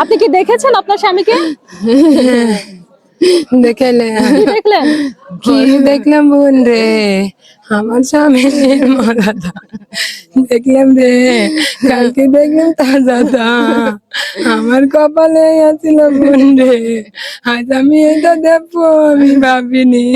আপনি কি দেখেছেন আপনার স্বামীকে? দেখলে। কি দেখলেন? কি দেখলাম বোন রে? আমার স্বামী দেখলাম রে কালকে দেখলাম তাজাদা আমার কপালে আছিল বোন রে। আজ আমি এটা দেখব আমি ভাবিনি।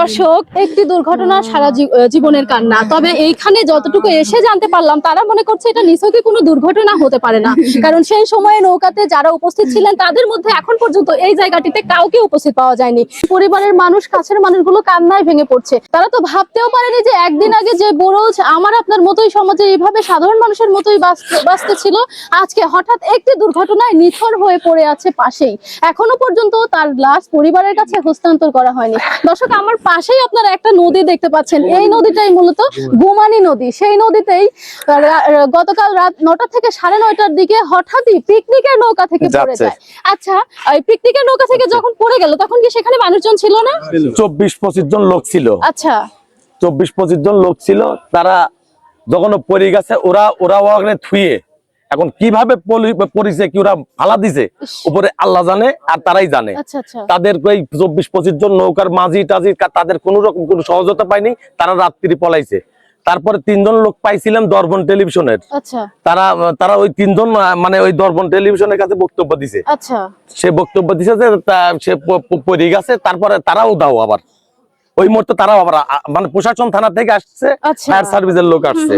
দর্শক, একটি দুর্ঘটনা সারা জীবনের কান্না। তবে এইখানে যতটুকু এসে জানতে পারলাম, তারা মনে করছে এটা নিছকই কোনো দুর্ঘটনা হতে পারে না। কারণ সেই সময়ে নৌকাতে যারা উপস্থিত ছিলেন, তাদের মধ্যে এখন পর্যন্ত এই জায়গাটিতে কাউকে উপস্থিত পাওয়া যায়নি। পরিবারের মানুষ, কাছের মানুষগুলো কান্নায় ভেঙে পড়ছে। তারা তো ভাবতেও পারেনি যে একদিন আগে যে বরোজ আমার আপনার মতোই সমাজে এইভাবে সাধারণ মানুষের মতোই বাঁচতে ছিল, আজকে হঠাৎ একটি দুর্ঘটনায় নিথর হয়ে পড়ে আছে পাশেই। এখনও পর্যন্ত তার লাশ পরিবারের কাছে হস্তান্তর করা হয়নি। দর্শক আমার পাশেই আপনারা একটা নদী দেখতে পাচ্ছেন। এই নদীটাই মূলত গুমানি নদী। সেই নদীতেই গতকাল রাত নটা থেকে সাড়ে নয়টার দিকে হঠাৎই পিকনিকের নৌকা থেকে পড়ে যায়। আচ্ছা ওই পিকনিকের নৌকা থেকে যখন পড়ে গেল তখন কি সেখানে মানুষজন ছিল না? চব্বিশ পঁচিশ জন লোক ছিল। আচ্ছা। চব্বিশ পঁচিশ জন লোক ছিল। তারা যখন পড়ে গেছে ওরা ওরা ওখানে থুয়ে এখন কীভাবে পরিছে কি ওরা ফালা দিছে উপরে আল্লাহ জানে আর তারাই জানে। আচ্ছা আচ্ছা। তাদের ওই চব্বিশ পঁচিশ জন নৌকার মাঝি টাজি তাদের কোন রকম কোনো সহজতা পায়নি তারা রাত্রি পলাইছে। তারপরে তিনজন লোক পাইছিলাম দর্পণ টেলিভিশনের। আচ্ছা। তারা তারা ওই তিনজন মানে ওই দর্পণ টেলিভিশনের কাছে বক্তব্য দিছে। সে বক্তব্য দিছে যে সে পড়ে গেছে তারপরে তারাও দাও আবার। ওই মুহূর্তে তারাও আবার মানে প্রশাসন থানা থেকে আসছে আচ্ছা। ফায়ার সার্ভিসের লোক আসছে।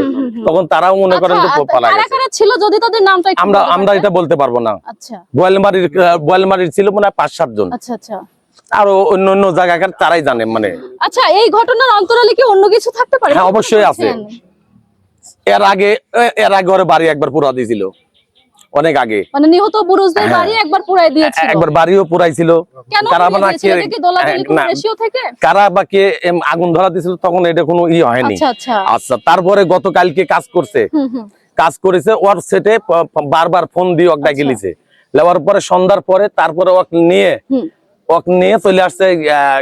তখন তারাও মনে করেন যে আচ্ছা, পালা গেছে। ছিল যদি তাদের নামটা আমরা আমরা এটা বলতে পারব না। আচ্ছা। গোয়ালমারির আহ, গোয়ালমারির ছিল মনে হয় পাঁচ সাত জন। আচ্ছা আচ্ছা। আরও অন্য অন্য জায়গাকার তারাই জানে মানে। আচ্ছা এই ঘটনার অন্তরালে কি অন্য কিছু থাকতে পারে? হ্যাঁ, অবশ্যই আছে। এর আগে এর আগে ওরে বাড়ি একবার পুরা দিয়েছিল অনেক আগে। মানে নিহত পুরুষদের বাড়ি একবার পুরাই দিয়েছিল। হ্যাঁ। একবার বাড়িও পুরাইছিল। কারা বা দিয়েছিল? কে- হ্যাঁ, কারা বা কে আগুন ধরা দিছিল তখন এটা কোনো ই হয়নি। আচ্ছা আচ্ছা। আচ্ছা তারপরে গতকালকে কাজ করছে। কাজ করেছে ওর সেটে বারবার ফোন দিয়ে ওকে ডাকি। লিছে লেওয়ার পরে সন্ধ্যার পরে তারপরে ওকে নিয়ে ওকে নিয়ে চলে আসছে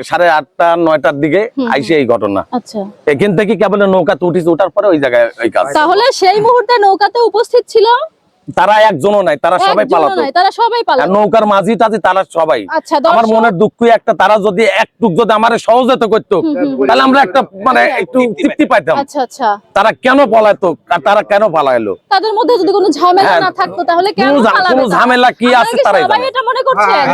সাড়ে আটটা নয়টার দিকে আইসে এই ঘটনা। আচ্ছা। এখান থেকে কেবল নৌকা উঠিছে? ওঠার পরে ওই জায়গায় ওই কাজ। তাহলে সেই মুহূর্তে নৌকাতে উপস্থিত ছিল? তারা একজনও নাই তারা সবাই পালাতো। তারা সবাই পালাতো। নৌকার মাঝি তাজি তারা সবাই। আচ্ছা আমার মনের দুঃখ একটা তারা যদি একটু যদি আমারে সহজতা করতো তাহলে আমরা একটা মানে একটু তৃপ্তি পাইতাম। আচ্ছা আচ্ছা। তারা কেন পালাতো আর তারা কেন পালাইলো? তাদের মধ্যে যদি কোনো ঝামেলা হ্যাঁ, না থাকতো তাহলে কেন পালাতো কোনো ঝামেলা কি আছে তারাই সবাই। এটা মনে করছেন?